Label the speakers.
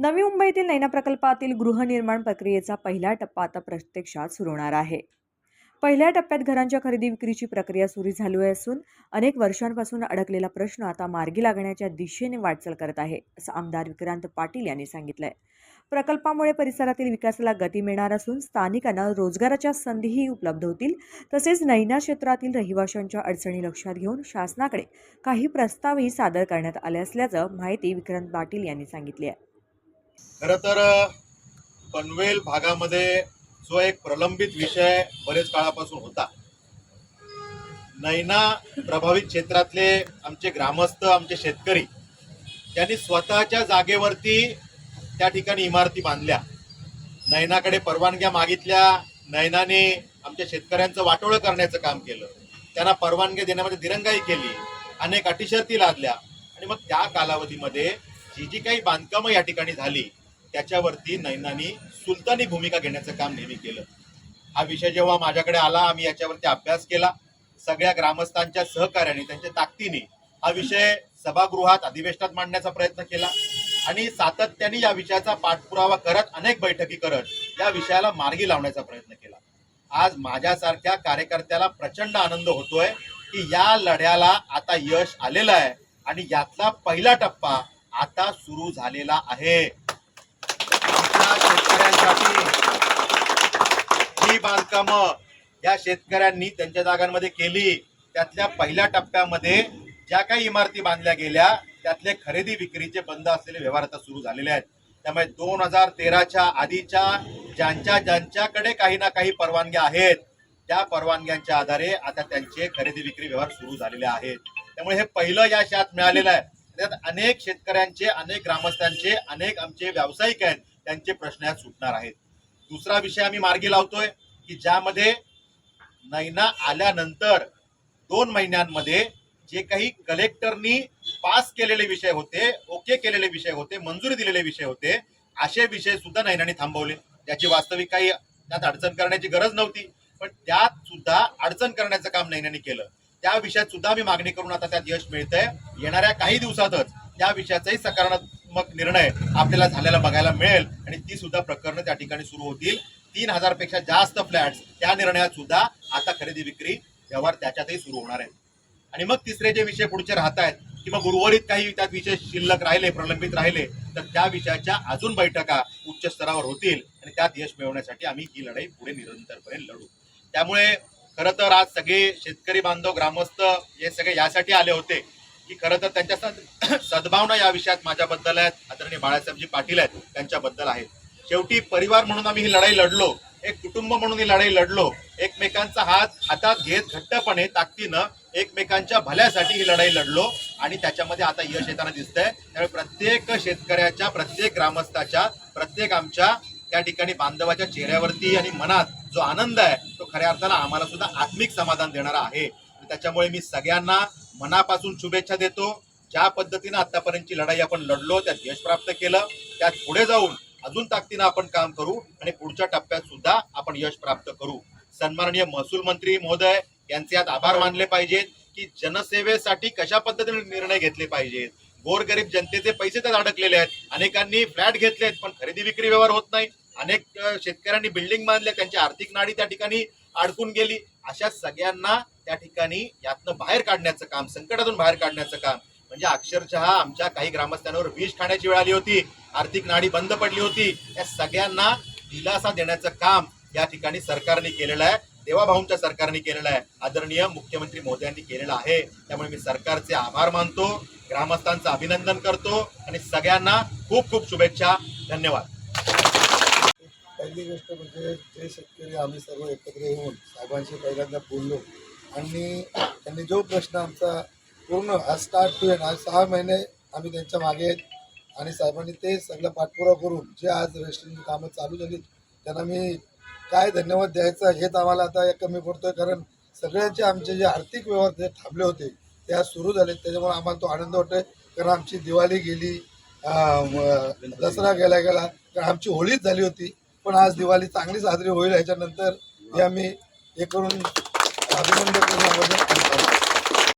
Speaker 1: नवी मुंबईतील नैना प्रकल्पातील गृहनिर्माण प्रक्रियेचा पहिला टप्पा आता प्रत्यक्षात सुरू होणार आहे. पहिल्या टप्प्यात घरांच्या खरेदी विक्रीची प्रक्रिया सुरू झाली असून अनेक वर्षांपासून अडकलेला प्रश्न आता मार्गी लागण्याच्या दिशेने वाटचाल करत आहे असं आमदार विक्रांत पाटील यांनी सांगितलंय. प्रकल्पामुळे परिसरातील विकासाला गती मिळणार असून स्थानिकांना रोजगाराच्या संधीही उपलब्ध होतील तसेच नैना क्षेत्रातील रहिवाशांच्या अडचणी लक्षात घेऊन शासनाकडे काही प्रस्तावही सादर करण्यात आले असल्याचं माहिती विक्रांत पाटील यांनी सांगितली आहे.
Speaker 2: खरं तर पनवेल भागामध्ये जो एक प्रलंबित विषय बरेच काळापासून होता. नैना प्रभावित क्षेत्रातले आमचे ग्रामस्थ आमचे शेतकरी त्यांनी स्वतःच्या जागेवरती त्या ठिकाणी इमारती बांधल्या. नैनाकडे परवानग्या मागितल्या. नैनाने आमच्या शेतकऱ्यांचं वाटोळं करण्याचं काम केलं. त्यांना परवानगी देण्यामध्ये दिरंगाई केली. अनेक अटीशर्ती लादल्या. आणि मग त्या कालावधीमध्ये ही जी काही बांधकामं या ठिकाणी झाली त्याच्यावरती नैनानी सुलतानी भूमिका घेण्याचं काम नेहमी केलं. हा विषय जेव्हा माझ्याकडे आला आम्ही याच्यावरती अभ्यास केला. सगळ्या ग्रामस्थांच्या सहकार्याने त्यांच्या ताकदीने हा विषय सभागृहात अधिवेशनात मांडण्याचा प्रयत्न केला आणि सातत्याने या विषयाचा पाठपुरावा करत अनेक बैठकी करत या विषयाला मार्गी लावण्याचा प्रयत्न केला. आज माझ्यासारख्या कार्यकर्त्याला प्रचंड आनंद होतोय की या लढ्याला आता यश आलेलं आहे आणि यातला पहिला टप्पा आता सुरू झालेला आहे. आमच्या शेतकऱ्यांसाठी ही बांधकाम या शेतकऱ्यांनी त्यांच्या जागांमध्ये केली त्यातल्या पहिल्या टप्प्यामध्ये ज्या काही इमारती बांधल्या गेल्या त्यातले खरेदी विक्रीचे बंद असलेले व्यवहार आता सुरू झालेले आहेत. त्यामुळे दोन हजार तेराच्या आधीच्या ज्यांच्या ज्यांच्याकडे काही ना काही परवानग्या आहेत त्या परवानग्यांच्या आधारे आता त्यांचे खरेदी विक्री व्यवहार सुरू झालेले आहेत. त्यामुळे हे पहिलं या शात मिळालेलं आहे. त्यात अनेक शेतकऱ्यांचे अनेक ग्रामस्थांचे अनेक आमचे व्यावसायिक आहेत त्यांचे प्रश्न यात सुटणार आहेत. दुसरा विषय आम्ही मार्गी लावतोय की ज्यामध्ये नैना आल्यानंतर दोन महिन्यांमध्ये जे काही कलेक्टरनी पास केलेले विषय होते ओके केलेले विषय होते मंजुरी दिलेले विषय होते असे विषय सुद्धा नैनाने थांबवले. त्याची वास्तविक काही त्यात अडचण करण्याची गरज नव्हती पण त्यात सुद्धा अडचण करण्याचं काम नैनाने केलं. त्या विषयात सुद्धा आम्ही मागणी करून आता त्यात यश मिळतंय. येणाऱ्या काही दिवसातच त्या विषयाचाही सकारात्मक निर्णय आपल्याला झालेला बघायला मिळेल. आणि ती सुद्धा प्रकरणं त्या ठिकाणी सुरू होतील. तीन हजारपेक्षा जास्त फ्लॅट्स त्या निर्णयात सुद्धा आता खरेदी विक्री व्यवहार त्याच्यातही सुरू होणार आहेत. आणि मग तिसरे जे विषय पुढचे राहत आहेत किंवा उर्वरित काही त्यात विषय शिल्लक राहिले प्रलंबित राहिले तर त्या विषयाच्या अजून बैठका उच्च स्तरावर होतील. आणि त्यात यश मिळवण्यासाठी आम्ही ही लढाई पुढे निरंतरपणे लढू. त्यामुळे खरं तर आज सगळे शेतकरी बांधव ग्रामस्थ हे सगळे यासाठी आले होते की खरं तर त्यांच्या सद सद्भावना या विषयात माझ्याबद्दल आहेत. आदरणीय बाळासाहेबजी पाटील आहेत त्यांच्याबद्दल आहेत. शेवटी परिवार म्हणून आम्ही ही लढाई लढलो एक कुटुंब म्हणून ही लढाई लढलो एकमेकांचा हात हातात घेत घट्टपणे ताकदीनं एकमेकांच्या भल्यासाठी ही लढाई लढलो आणि त्याच्यामध्ये आता यश येताना दिसतंय. त्यामुळे प्रत्येक शेतकऱ्याच्या प्रत्येक ग्रामस्थाच्या प्रत्येक आमच्या त्या ठिकाणी बांधवाच्या चेहऱ्यावरती आणि मनात जो आनंद आहे खऱ्या अर्थानं आम्हाला सुद्धा आत्मिक समाधान देणारा आहे. त्याच्यामुळे मी सगळ्यांना मनापासून शुभेच्छा देतो. ज्या पद्धतीनं आतापर्यंतची लढाई आपण लढलो त्यात यश प्राप्त केलं त्यात पुढे जाऊन अजून ताकदीनं आपण काम करू आणि पुढच्या टप्प्यात सुद्धा आपण यश प्राप्त करू. सन्माननीय महसूल मंत्री महोदय यांचे यात आभार मानले पाहिजेत की जनसेवेसाठी कशा पद्धतीने निर्णय घेतले पाहिजेत? गोरगरीब जनतेचे पैसे त्यात अडकलेले आहेत. अनेकांनी फ्लॅट घेतले आहेत पण खरेदी विक्री व्यवहार होत नाही. अनेक शेतकऱ्यांनी बिल्डिंग बांधल्या त्यांची आर्थिक नाडी त्या ठिकाणी अडकून गेली. अशा सगळ्यांना त्या ठिकाणी यातनं बाहेर काढण्याचं काम संकटातून बाहेर काढण्याचं काम. म्हणजे अक्षरशः आमच्या काही ग्रामस्थांवर विष खाण्याची वेळ आली होती आर्थिक नाडी बंद पडली होती. या सगळ्यांना दिलासा देण्याचं काम या ठिकाणी सरकारने केलेलं आहे. देवाभाऊंच्या सरकारने केलेलं आहे. आदरणीय मुख्यमंत्री मोदयांनी केलेलं आहे. त्यामुळे मी सरकारचे आभार मानतो ग्रामस्थांचं अभिनंदन करतो आणि सगळ्यांना खूप खूप शुभेच्छा. धन्यवाद.
Speaker 3: पहिली गोष्ट म्हणजे जे शेतकरी आम्ही सर्व एकत्र येऊन साहेबांशी पहिल्यांदा बोललो आणि त्यांनी जो प्रश्न आमचा पूर्ण आज स्टार्ट टू एंड आज सहा महिने आम्ही त्यांच्या मागे आहेत आणि साहेबांनी ते सगळं पाठपुरावा करून जे आज रेस्टॉरंटची कामं चालू झाली त्यांना मी काय धन्यवाद द्यायचा हेच आम्हाला आता एक कमी पडतोय. कारण सगळ्यांचे आमचे जे आर्थिक व्यवहार जे थांबले होते ते आज सुरू झाले त्याच्यामुळे आम्हाला तो आनंद वाटतोय. कारण आमची दिवाळी गेली दसरा गेला गेला कारण आमची होळीच झाली होती. पण आज दिवाळी चांगली साजरी होईल ह्याच्यानंतर हे आम्ही हे करून अभिनंदन करून